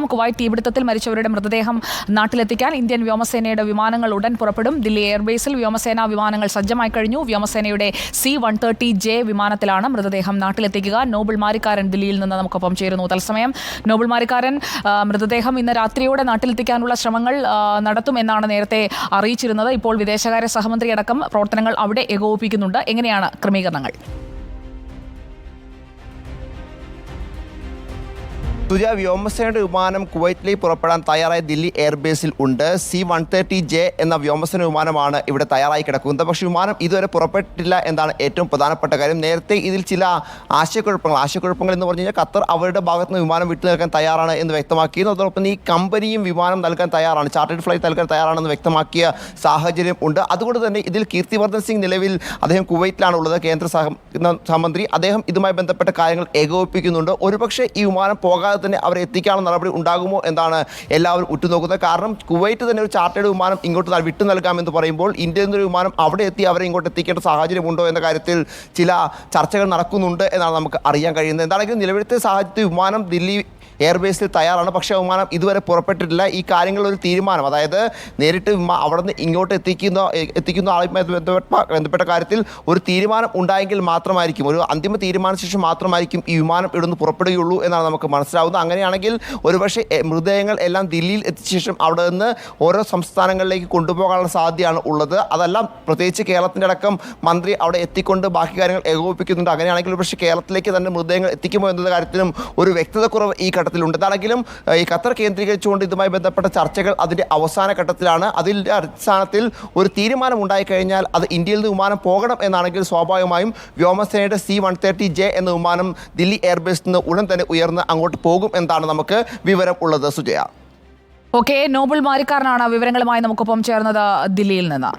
Kuwait തീപിടുത്തത്തിൽ മരിച്ചവരുടെ മൃതദേഹം നാട്ടിലെത്തിക്കാൻ ഇന്ത്യൻ വ്യോമസേനയുടെ വിമാനങ്ങൾ ഉടൻ പുറപ്പെടും. ദില്ലി എയർബേസിൽ വ്യോമസേനാ വിമാനങ്ങൾ സജ്ജമായി കഴിഞ്ഞു. വ്യോമസേനയുടെ സി വൺ തേർട്ടി ജെ വിമാനത്തിലാണ് മൃതദേഹം നാട്ടിലെത്തിക്കുക. നോബിൾ മാരിക്കാരൻ ദില്ലിയിൽ നിന്ന് നമുക്കൊപ്പം ചേരുന്നു. തത്സമയം നോബിൾ മാരിക്കാരൻ മൃതദേഹം ഇന്ന് രാത്രിയോടെ നാട്ടിലെത്തിക്കാനുള്ള ശ്രമങ്ങൾ നടത്തുമെന്നാണ് നേരത്തെ അറിയിച്ചിരുന്നത്. ഇപ്പോൾ വിദേശകാര്യ സഹമന്ത്രി അടക്കം പ്രവർത്തനങ്ങൾ അവിടെ ഏകോപിപ്പിക്കുന്നുണ്ട്. എങ്ങനെയാണ് ക്രമീകരണങ്ങൾ? തുജ വ്യോമസേനയുടെ വിമാനം കുവൈറ്റിലേക്ക് പുറപ്പെടാൻ തയ്യാറായ ദില്ലി എയർബേസിൽ ഉണ്ട്. സി വൺ തേർട്ടി ജെ എന്ന വ്യോമസേന വിമാനമാണ് ഇവിടെ തയ്യാറായി കിടക്കുന്നത്. പക്ഷേ വിമാനം ഇതുവരെ പുറപ്പെട്ടില്ല എന്നാണ് ഏറ്റവും പ്രധാനപ്പെട്ട കാര്യം. നേരത്തെ ഇതിൽ ചില ആശയക്കുഴപ്പങ്ങൾ ആശയക്കുഴപ്പങ്ങൾ എന്ന് പറഞ്ഞു കഴിഞ്ഞാൽ ഖത്തർ അവരുടെ ഭാഗത്ത് നിന്ന് വിമാനം വിട്ടു നിൽക്കാൻ തയ്യാറാണ് എന്ന് വ്യക്തമാക്കിയിരുന്നു അതോടൊപ്പം ഈ കമ്പനിയും വിമാനം നൽകാൻ തയ്യാറാണ്. ചാർട്ടേഡ് ഫ്ലൈറ്റ് നൽകാൻ തയ്യാറാണെന്ന് വ്യക്തമാക്കിയ സാഹചര്യം ഉണ്ട്. അതുകൊണ്ട് തന്നെ ഇതിൽ കീർത്തിവർദ്ധൻ സിംഗ് നിലവിൽ അദ്ദേഹം കുവൈറ്റിലാണ് ഉള്ളത്. കേന്ദ്ര സഹ സഹമന്ത്രി. അദ്ദേഹം ഇതുമായി ബന്ധപ്പെട്ട കാര്യങ്ങൾ ഏകോപിപ്പിക്കുന്നുണ്ട്. ഒരുപക്ഷെ ഈ വിമാനം പോകാതെ തന്നെ അവരെ എത്തിക്കാനുള്ള നടപടി ഉണ്ടാകുമോ എന്നാണ് എല്ലാവരും ഉറ്റുനോക്കുന്നത്. കാരണം കുവൈറ്റ് തന്നെ ഒരു ചാർട്ടേഡ് വിമാനം ഇങ്ങോട്ട് വിട്ടു നൽകാമെന്ന് പറയുമ്പോൾ ഇന്ത്യയിൽ നിന്നൊരു വിമാനം അവിടെ എത്തി അവരെ ഇങ്ങോട്ട് എത്തിക്കേണ്ട സാഹചര്യമുണ്ടോ എന്ന കാര്യത്തിൽ ചില ചർച്ചകൾ നടക്കുന്നുണ്ട് എന്നാണ് നമുക്ക് അറിയാൻ കഴിയുന്നത്. എന്താണെങ്കിലും നിലവിലത്തെ സാഹചര്യത്തിൽ വിമാനം ദില്ലി എയർബേസിൽ തയ്യാറാണ്. പക്ഷേ വിമാനം ഇതുവരെ പുറപ്പെട്ടിട്ടില്ല. ഈ കാര്യങ്ങളിൽ ഒരു തീരുമാനം അതായത് നേരിട്ട് വിമാ അവിടെ നിന്ന് ഇങ്ങോട്ട് എത്തിക്കുന്ന എത്തിക്കുന്ന ആളുമായി ബന്ധപ്പെട്ട കാര്യത്തിൽ ഒരു തീരുമാനം ഉണ്ടായെങ്കിൽ മാത്രമായിരിക്കും ഒരു അന്തിമ തീരുമാന ശേഷം മാത്രമായിരിക്കും ഈ വിമാനം ഇവിടുന്ന് പുറപ്പെടുകയുള്ളൂ എന്നാണ് നമുക്ക് മനസ്സിലാവുന്നത്. അങ്ങനെയാണെങ്കിൽ ഒരുപക്ഷെ മൃതദേഹങ്ങൾ എല്ലാം ദില്ലിയിൽ എത്തിച്ച ശേഷം അവിടെ നിന്ന് ഓരോ സംസ്ഥാനങ്ങളിലേക്ക് കൊണ്ടുപോകാനുള്ള സാധ്യതയാണ് ഉള്ളത്. അതെല്ലാം പ്രത്യേകിച്ച് കേരളത്തിന്റെ അടക്കം മന്ത്രി അവിടെ എത്തിക്കൊണ്ട് ബാക്കി കാര്യങ്ങൾ ഏകോപിപ്പിക്കുന്നുണ്ട്. അങ്ങനെയാണെങ്കിൽ പക്ഷേ കേരളത്തിലേക്ക് തന്നെ മൃതദേഹങ്ങൾ എത്തിക്കുമോ എന്ന കാര്യത്തിലും ഒരു വ്യക്തത കുറവ് ഈ ഘട്ടത്തിലുണ്ട് എന്താണെങ്കിലും ഈ ഖത്തർ കേന്ദ്രീകരിച്ചുകൊണ്ട് ഇതുമായി ബന്ധപ്പെട്ട ചർച്ചകൾ അതിന്റെ അവസാന ഘട്ടത്തിലാണ്. അതിന്റെ അടിസ്ഥാനത്തിൽ ഒരു തീരുമാനം ഉണ്ടായിക്കഴിഞ്ഞാൽ അത് ഇന്ത്യയിൽ നിന്ന് വിമാനം പോകണം എന്നാണെങ്കിൽ സ്വാഭാവികമായും വ്യോമസേനയുടെ സി വൺ തേർട്ടി ജെ എന്ന വിമാനം ദില്ലി എയർബേസിൽ നിന്ന് ഉടൻ തന്നെ ഉയർന്ന് അങ്ങോട്ട് പോകും എന്നാണ് നമുക്ക് വിവരം ഉള്ളത്. സുജയ. ഓക്കെ നോബിൾ മാരിക്കാരനാണ് വിവരങ്ങളുമായി നമുക്കൊപ്പം ചേർന്നത് ദില്ലിയിൽ നിന്ന്.